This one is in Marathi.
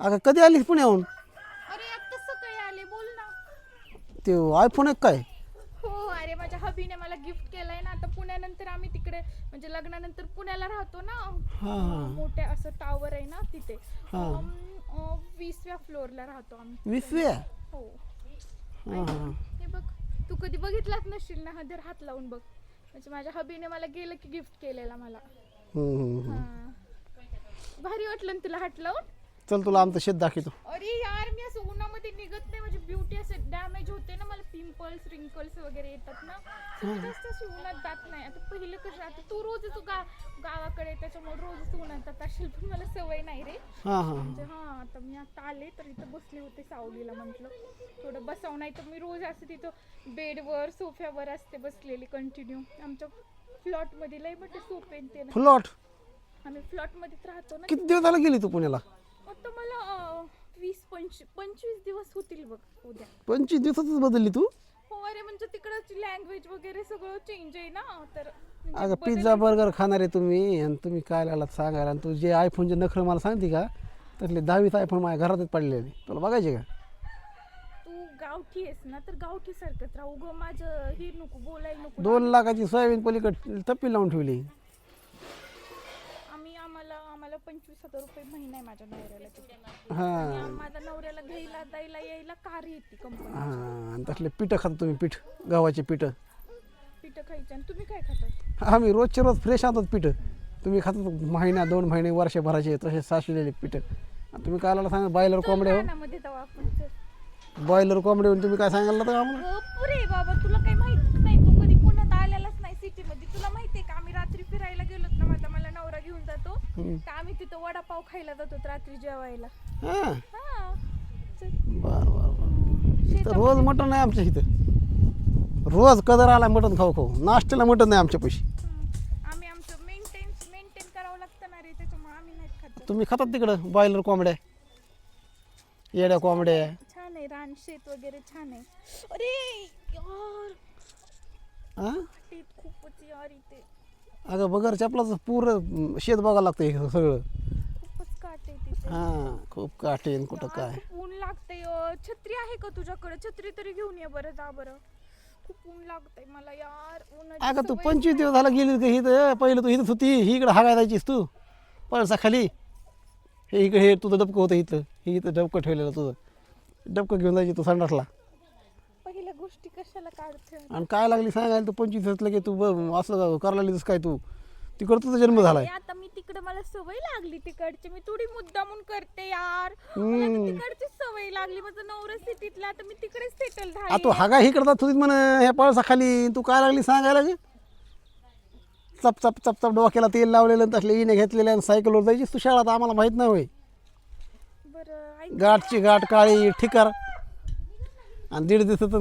अगं कधी आलीस पुण्याहून? अरे आत्ता सकाळी आले. बोल ना. ते आयफोन एक काय? हो अरे माझ्या हबीने मला गिफ्ट केलंय ना. आता पुण्यानंतर आम्ही तिकडे म्हणजे लग्नानंतर पुण्याला राहतो ना. हां. मोठ्या असं टावर आहे ना तिथे. हा. अम, अ, वीसव्या फ्लोअरला राहतो आम्ही वीसव्या? हो. हां हां. हे बघ तू कधी बघितलाच नसशील ना? हदर हात लावून बघ. म्हणजे माझ्या हबीने मला गेलं की गिफ्ट केलेला मला. हम्म, हम्म, हम्म. हा. भारी वाटलं ना तुला हात लावून? चल तुला आमचं शेत दाखवतो. अरे यार मी असं उन्हामध्ये निघत नाही. माझी ब्युटी असं डॅमेज होते ना. मला पिंपल्स रिंकल्स वगैरे येतात ना. तर मी जास्त अशी उन्हात जात नाही. आता पहिलं कसं आता तू रोज तू गा गावाकडे त्याच्यामुळे रोजच उन्हात जात असेल पण मला सवय नाही रे. हां हां म्हणजे हा आता मी आता आले तर इथं बसले होते सावलीला म्हटलं. थोडं बसावं नाही तर मी रोज असते तिथं बेडवर सोफ्यावर असते बसलेली कंटिन्यू आमच्या फ्लॉटमध्ये लय मोठे सोफे आहेत ते ना. फ्लॉट आम्ही फ्लॉटमध्येच राहतो ना. किती दिवस झाला गेली तू पुण्याला? आता मला अं, वीस पंचवीस पंचवीस दिवस होतील बग उद्या. पंचवीस दिवसातच बदलली तू? हो अरे म्हणजे तिकडची लँग्वेज वगैरे सगळं चेंज आहे ना तर म्हणजे अगं पिझ्झा बर्गर खाणारे तुम्ही आणि तुम्ही काय लागला सांगायला आणि तू जे आयफोनचे नखरं मला सांगते का त्यातले दहावीस आयफोन माझ्या घरातच पडलेले तुला बघायचे का? तू गावठी आहेस ना तर गावठी सारखंच राहू ग माझं हे नको बोलायला नको दोन लाखाची सोयाबीन पलीकडे टप्पी लावून ठेवली. आम्ही आम्हाला आम्हाला पंचवीस हजार रुपये महिना आहे माझ्या नवऱ्याला तिथे. हां. माझ्या नवऱ्याला घ्यायला द्यायला यायला कार येते कंपनी हां आणि त्यातले पिठं खाता तुम्ही पीठ गव्हाचे पिठं. पिठं खायची आणि तुम्ही काय खातात? आम्ही रोजचे रोज फ्रेश आणतो पिठं. तुम्ही खातात महिना दोन महिने वर्षभराचे तसे साचलेले पिठं. आणि तुम्ही काय सांगा बॉयलर कोंबडे हो. रानामध्ये जाऊ आपण चल. बॉयलर कोंबडे होऊन तुम्ही काय सांगायला तर आम्हाला? बाबा तुला काही माहीत नाही तू कधी पुण्यात आलेलाच नाही सिटी मध्ये तुला माहितीये का आम्ही रात्री फिरायला गेलोत ना माझा मला नवरा घेऊन जातो हम्म. तर आम्ही तिथं वडापाव खायला जातो रात्री जेवायला. हां? हा. बरं रोज मटण नाही आमच्या इथं. रोज कदर आला मटण खाऊ खाऊ. नाश्त्याला मटण नाही आमच्या पैसे. आम्ही आमचं मेंटेन मेंटेन करावं लागतं ना रे त्याच्यामुळे आम्ही नाही खात तुम्ही खातात तिकडं? बॉयलर कोंबड्या. येड्या कोंबड्या. छान आहे रान शेत वगैरे छान आहे. अरे यार. हां ते खूपच यार इथे. अगं बगर चपलाचं पुरं शेत बघायला लागतं हे सगळं. काट तिथे? हां खूप काटेन कुठं काय? खूप ऊन लागतंय अं, छत्री आहे का तुझ्याकडे? छत्री तरी घेऊन ये बरं जा बरं. खूप ऊन लागतंय मला यार उन्हाची अगं तू पंचवीस दिवस झाला गेली का इथं? पहिलं तू इथंच होती ही इकडं हागाय जायचीस तू. पळसा खाली. हे इकडे हे तुझं डबकं होतं इथं. हे इथं डबकं ठेवलेलं तुझं. डबकं घेऊन जायची तू संडासला. पहिल्या गोष्टी कशाला काढते आणि काय लागली सांगायला तू पंचवीस दिवसला की तू ब- असं करायला लागलीस काय तू? तिकडं तुझा जन्म झालाय. आता मला सवय लागली तिकडची. मी थोडी मुद्दामून करते यार. मला तिकडची सवय लागली. माझं नवरा सिटीतला आता मी तिकडेच सेटल आ झाली तू हागा इकडं जात होतीस म्हण ह्या पळसा खाली तू काय लागली सांगायला गे? चप चप चप चप डोक्याला तेल लावलेलं आणि तसले इने घेतलेले आणि सायकलवर जायचीस तू शाळात. आम्हाला माहीत नाही होय. बरं ऐक. गाठची गाठ काळी ठिकार आणि दीड दिवसाचं